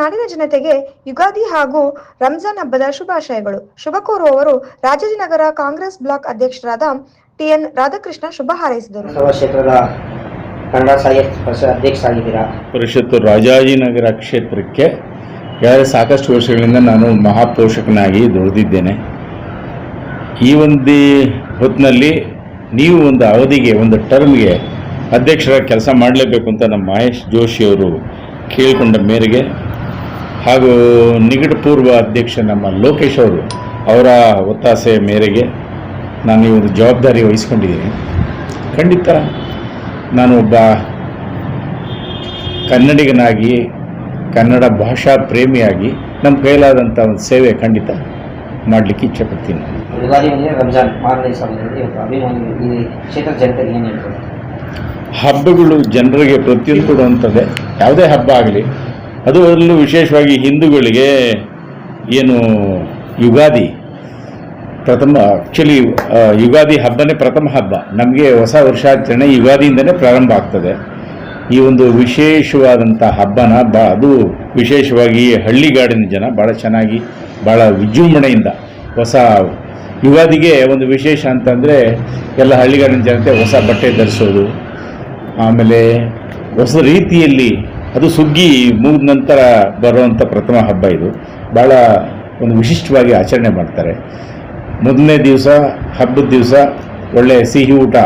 ನಾಡಿನ ಜನತೆಗೆ ಯುಗಾದಿ ಹಾಗೂ ರಂಜಾನ್ ಹಬ್ಬದ ಶುಭಾಶಯಗಳು. ಶುಭ ಕೋರುವವರು ರಾಜಾಜಿನಗರ ಕಾಂಗ್ರೆಸ್ ಬ್ಲಾಕ್ ಅಧ್ಯಕ್ಷರಾದ ಟಿಎನ್ ರಾಧಾಕೃಷ್ಣ ಶುಭ ಹಾರೈಸಿದರು. ಕನ್ನಡ ಸಾಹಿತ್ಯ ಪರಿಷತ್ತು ರಾಜಾಜಿನಗರ ಕ್ಷೇತ್ರಕ್ಕೆ ಯಾರು ಸಾಕಷ್ಟು ವರ್ಷಗಳಿಂದ ನಾನು ಮಹಾಪೋಷಕನಾಗಿ ದುಡಿದಿದ್ದೇನೆ. ಈ ಒಂದು ಹೊತ್ತಿನಲ್ಲಿ ನೀವು ಒಂದು ಅವಧಿಗೆ ಒಂದು ಟರ್ಮ್ಗೆ ಅಧ್ಯಕ್ಷರ ಕೆಲಸ ಮಾಡಲೇಬೇಕು ಅಂತ ನಮ್ಮ ಮಹೇಶ್ ಜೋಶಿಯವರು ಕೇಳಿಕೊಂಡ ಮೇರೆಗೆ ಹಾಗೂ ನಿಕಟಪೂರ್ವ ಅಧ್ಯಕ್ಷ ನಮ್ಮ ಲೋಕೇಶ್ ಅವರು ಅವರ ಒತ್ತಾಸೆ ಮೇರೆಗೆ ನಾನು ಈ ಒಂದು ಜವಾಬ್ದಾರಿ ವಹಿಸ್ಕೊಂಡಿದ್ದೀನಿ. ಖಂಡಿತ ನಾನು ಒಬ್ಬ ಕನ್ನಡಿಗನಾಗಿ ಕನ್ನಡ ಭಾಷಾ ಪ್ರೇಮಿಯಾಗಿ ನಮ್ಮ ಕೈಲಾದಂಥ ಒಂದು ಸೇವೆ ಖಂಡಿತ ಮಾಡಲಿಕ್ಕೆ ಇಚ್ಛೆಪಡ್ತೀನಿ. ಪಡ್ತೀನಿ ಬಂದರೆ ರಂಜಾನ್ ಮಾರನೇ ಸಮಯದಲ್ಲಿ ಇವತ್ತು ಅಭಿಮಾನಿಗಳು ಈ ಜನತೆಗೆ ಏನು ಹೇಳ್ಬೋದು ಹಬ್ಬಗಳು ಜನರಿಗೆ ಪ್ರತಿಯೊಂದು ಕೊಡುವಂಥದ್ದೇ ಯಾವುದೇ ಹಬ್ಬ ಆಗಲಿ ಅದು ಅದರಲ್ಲೂ ವಿಶೇಷವಾಗಿ ಹಿಂದೂಗಳಿಗೆ ಏನು ಯುಗಾದಿ ಪ್ರಥಮ ಆ್ಯಕ್ಚುಲಿ ಯುಗಾದಿ ಹಬ್ಬನೇ ಪ್ರಥಮ ಹಬ್ಬ. ನಮಗೆ ಹೊಸ ವರ್ಷಾಚರಣೆ ಯುಗಾದಿಯಿಂದನೇ ಪ್ರಾರಂಭ ಆಗ್ತದೆ. ಈ ಒಂದು ವಿಶೇಷವಾದಂಥ ಹಬ್ಬನ ಬ, ಅದು ವಿಶೇಷವಾಗಿ ಹಳ್ಳಿಗಾಡಿನ ಜನ ಭಾಳ ಚೆನ್ನಾಗಿ ಭಾಳ ವಿಜೃಂಭಣೆಯಿಂದ ಹೊಸ ಯುಗಾದಿಗೆ ಒಂದು ವಿಶೇಷ ಅಂತಂದರೆ ಎಲ್ಲ ಹಳ್ಳಿಗಾಡಿನ ಜನತೆ ಹೊಸ ಬಟ್ಟೆ ಧರಿಸೋದು, ಆಮೇಲೆ ಹೊಸ ರೀತಿಯಲ್ಲಿ ಅದು ಸುಗ್ಗಿ ಮುಗಿದ ನಂತರ ಬರುವಂಥ ಪ್ರಥಮ ಹಬ್ಬ ಇದು. ಭಾಳ ಒಂದು ವಿಶಿಷ್ಟವಾಗಿ ಆಚರಣೆ ಮಾಡ್ತಾರೆ. ಮೊದಲನೇ ದಿವಸ ಹಬ್ಬದ ದಿವಸ ಒಳ್ಳೆಯ ಸಿಹಿ ಊಟ,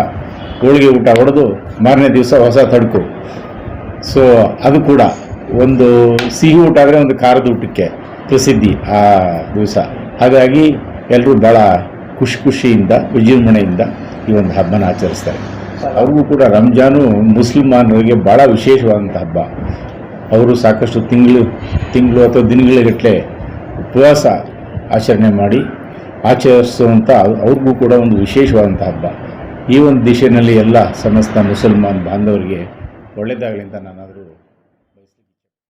ಹೋಳಿಗೆ ಊಟ ಹೊಡೆದು ಮಾರನೇ ದಿವಸ ಹೊಸ ತಡ್ಕು. ಸೊ ಅದು ಕೂಡ ಒಂದು ಸಿಹಿ ಊಟ ಆದರೆ ಒಂದು ಖಾರದ ಊಟಕ್ಕೆ ಪ್ರಸಿದ್ಧಿ ಆ ದಿವಸ. ಹಾಗಾಗಿ ಎಲ್ಲರೂ ಭಾಳ ಖುಷಿ ಖುಷಿಯಿಂದ, ವಿಜೃಂಭಣೆಯಿಂದ ಈ ಒಂದು ಹಬ್ಬನ ಆಚರಿಸ್ತಾರೆ. ಅವ್ರಿಗೂ ಕೂಡ ರಂಜಾನು ಮುಸ್ಲಿಮಾನರಿಗೆ ಭಾಳ ವಿಶೇಷವಾದಂಥ ಹಬ್ಬ. ಅವರು ಸಾಕಷ್ಟು ತಿಂಗಳು ತಿಂಗಳು ಅಥವಾ ದಿನಗಳಿಗಟ್ಟಲೆ ಉಪವಾಸ ಆಚರಣೆ ಮಾಡಿ ಆಚರಿಸುವಂಥ ಅವ್ರಿಗೂ ಕೂಡ ಒಂದು ವಿಶೇಷವಾದಂಥ ಹಬ್ಬ. ಈ ಒಂದು ದಿಶೆಯಲ್ಲಿ ಎಲ್ಲ ಸಮಸ್ತ ಮುಸಲ್ಮಾನ್ ಬಾಂಧವರಿಗೆ ಒಳ್ಳೆಯದಾಗಲಿ ಅಂತ ನಾನಾದರೂ